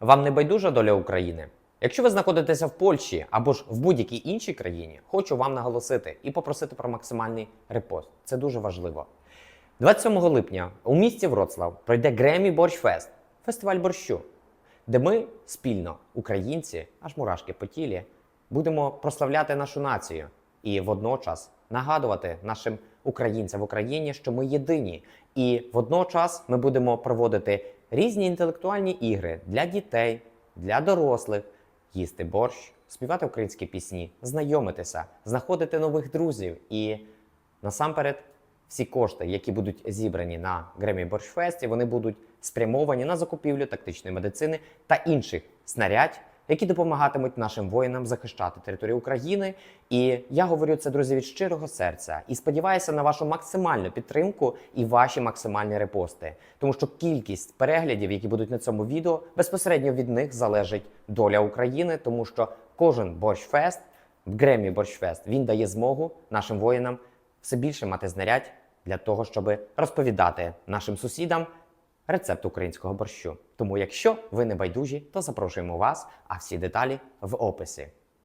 Вам не байдужа доля України? Якщо ви знаходитеся в Польщі або ж в будь-якій іншій країні, хочу вам наголосити і попросити про максимальний репост. Це дуже важливо. 27 липня у місті Вроцлав пройде Гремі Борщ Фест, фестиваль борщу, де ми спільно, українці, аж мурашки по тілі, будемо прославляти нашу націю і водночас нагадувати нашим українцям в Україні, що ми єдині. І водночас ми будемо проводити різні інтелектуальні ігри для дітей, для дорослих, їсти борщ, співати українські пісні, знайомитися, знаходити нових друзів. І насамперед всі кошти, які будуть зібрані на Гремі Борщфесті, вони будуть спрямовані на закупівлю тактичної медицини та інших снарядь, які допомагатимуть нашим воїнам захищати територію України. І я говорю це, друзі, від щирого серця. І сподіваюся на вашу максимальну підтримку і ваші максимальні репости, тому що кількість переглядів, які будуть на цьому відео, безпосередньо від них залежить доля України, тому що кожен борщфест в Гремі Борщфест він дає змогу нашим воїнам все більше мати знарядь для того, щоб розповідати нашим сусідам рецепт українського борщу. Тому, якщо ви не байдужі, то запрошуємо вас, а всі деталі в описі.